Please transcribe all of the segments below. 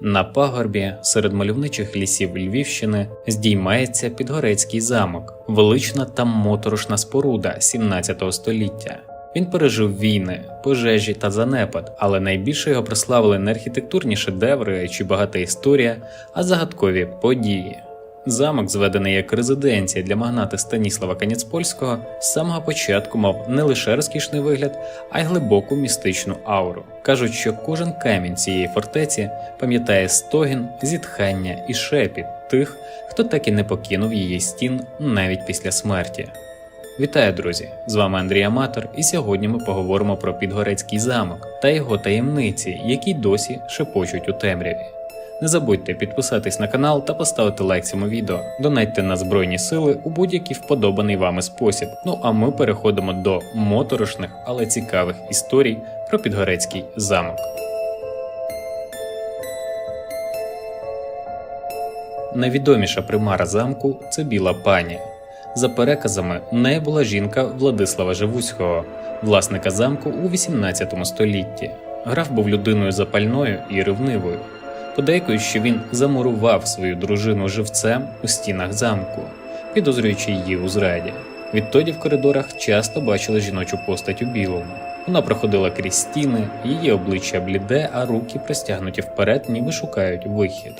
На пагорбі серед мальовничих лісів Львівщини здіймається Підгорецький замок, велична та моторошна споруда 17 століття. Він пережив війни, пожежі та занепад, але найбільше його прославили не архітектурні шедеври чи багата історія, а загадкові події. Замок, зведений як резиденція для магната Станіслава Каніцпольського, з самого початку мав не лише розкішний вигляд, а й глибоку містичну ауру. Кажуть, що кожен камінь цієї фортеці пам'ятає стогін, зітхання і шепіт тих, хто так і не покинув її стін навіть після смерті. Вітаю, друзі! З вами Андрій Аматор, і сьогодні ми поговоримо про Підгорецький замок та його таємниці, які досі шепочуть у темряві. Не забудьте підписатись на канал та поставити лайк цьому відео. Донайте на Збройні Сили у будь-який вподобаний вами спосіб. Ну а ми переходимо до моторошних, але цікавих історій про Підгорецький замок. Найвідоміша примара замку це біла пані. За переказами, нею була жінка Владислава Живуцького, власника замку у 18 столітті. Граф був людиною запальною і ревнивою. Подейкують, що він замурував свою дружину живцем у стінах замку, підозрюючи її у зраді. Відтоді в коридорах часто бачили жіночу постать у білому. Вона проходила крізь стіни, її обличчя бліде, а руки простягнуті вперед, ніби шукають вихід.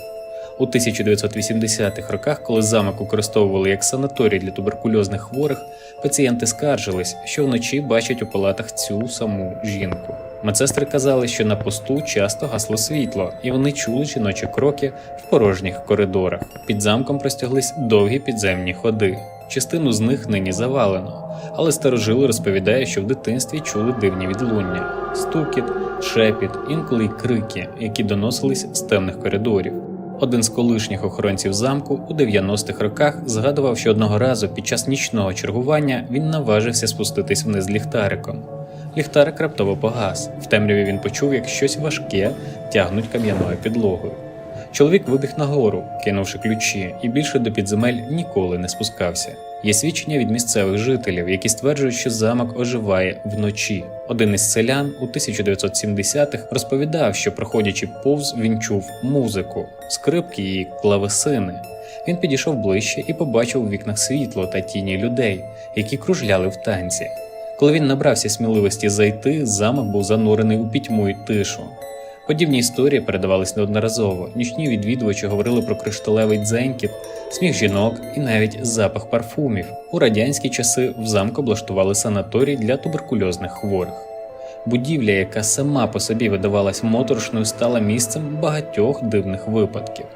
У 1980-х роках, коли замок використовували як санаторій для туберкульозних хворих, пацієнти скаржились, що вночі бачать у палатах цю саму жінку. Медсестри казали, що на посту часто гасло світло, і вони чули жіночі кроки в порожніх коридорах. Під замком простяглись довгі підземні ходи. Частину з них нині завалено, але старожили розповідають, що в дитинстві чули дивні відлуння, стукіт, шепіт, інколи й крики, які доносились з темних коридорів. Один з колишніх охоронців замку у 90-х роках згадував, що одного разу під час нічного чергування він наважився спуститись вниз ліхтариком. Ліхтарик раптово погас. В темряві він почув, як щось важке тягнуть кам'яною підлогою. Чоловік вибіг нагору, кинувши ключі, і більше до підземель ніколи не спускався. Є свідчення від місцевих жителів, які стверджують, що замок оживає вночі. Один із селян у 1970-х розповідав, що проходячи повз, він чув музику, скрипки і клавесини. Він підійшов ближче і побачив у вікнах світло та тіні людей, які кружляли в танці. Коли він набрався сміливості зайти, замок був занурений у пітьму й тишу. Подібні історії передавались неодноразово. Нічні відвідувачі говорили про кришталевий дзенькіт, сміх жінок і навіть запах парфумів. У радянські часи в замку облаштували санаторій для туберкульозних хворих. Будівля, яка сама по собі видавалась моторошною, стала місцем багатьох дивних випадків.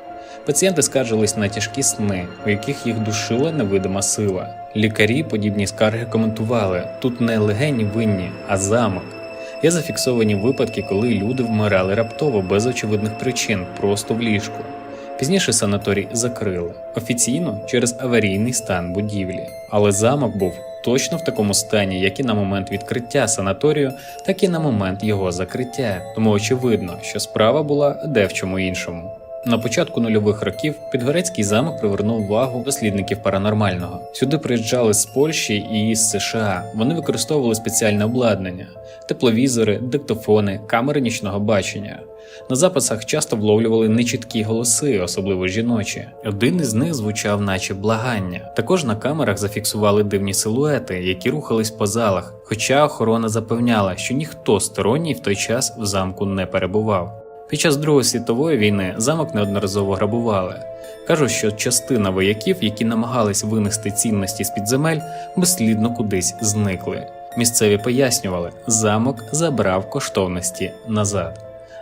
Пацієнти скаржились на тяжкі сни, у яких їх душила невидима сила. Лікарі подібні скарги коментували: тут не легені винні, а замок. Є зафіксовані випадки, коли люди вмирали раптово без очевидних причин, просто в ліжку. Пізніше санаторій закрили офіційно через аварійний стан будівлі, але замок був точно в такому стані, як і на момент відкриття санаторію, так і на момент його закриття. Тому очевидно, що справа була де в чому іншому. На початку нульових років Підгорецький замок привернув увагу дослідників паранормального. Сюди приїжджали з Польщі і з США. Вони використовували спеціальне обладнання: тепловізори, диктофони, камери нічного бачення. На записах часто вловлювали нечіткі голоси, особливо жіночі. Один із них звучав, наче благання. Також на камерах зафіксували дивні силуети, які рухались по залах. Хоча охорона запевняла, що ніхто сторонній в той час в замку не перебував. Під час Другої світової війни замок неодноразово грабували. Кажуть, що частина вояків, які намагались винести цінності з під земель, безслідно кудись зникли. Місцеві пояснювали, замок забрав коштовності назад.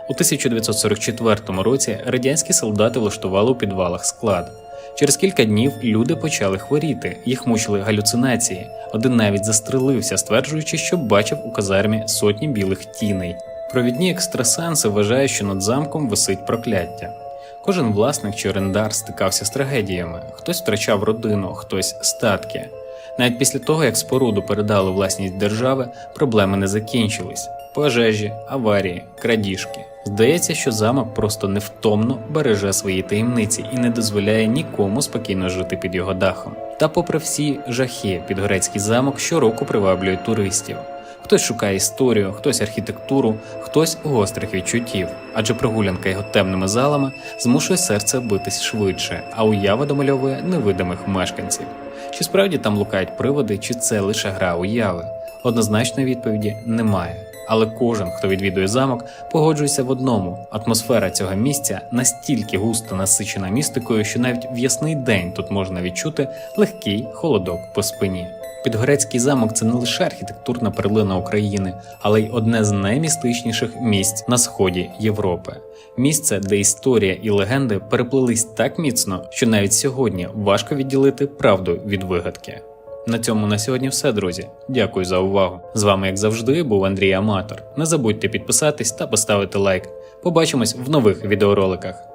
У 1944 році радянські солдати влаштували у підвалах склад. Через кілька днів люди почали хворіти, їх мучили галюцинації. Один навіть застрелився, стверджуючи, що бачив у казармі сотні білих тіней. Провідні екстрасенси вважають, що над замком висить прокляття. Кожен власник чи орендар стикався з трагедіями: хтось втрачав родину, хтось статки. Навіть після того, як споруду передали власність держави, проблеми не закінчились: пожежі, аварії, крадіжки. Здається, що замок просто невтомно береже свої таємниці і не дозволяє нікому спокійно жити під його дахом. Та, попри всі жахи, підгорецький замок щороку приваблює туристів. Хтось шукає історію, хтось архітектуру, хтось гострих відчуттів, адже прогулянка його темними залами змушує серце битись швидше, а уява домальовує невидимих мешканців. Чи справді там лукають приводи, чи це лише гра уяви? Однозначної відповіді немає. Але кожен, хто відвідує замок, погоджується в одному: атмосфера цього місця настільки густо насичена містикою, що навіть в ясний день тут можна відчути легкий холодок по спині. Підгорецький замок це не лише архітектурна перлина України, але й одне з наймістичніших місць на сході Європи. Місце, де історія і легенди переплились так міцно, що навіть сьогодні важко відділити правду від вигадки. На цьому на сьогодні все, друзі. Дякую за увагу. З вами, як завжди, був Андрій Аматор. Не забудьте підписатись та поставити лайк. Побачимось в нових відеороликах.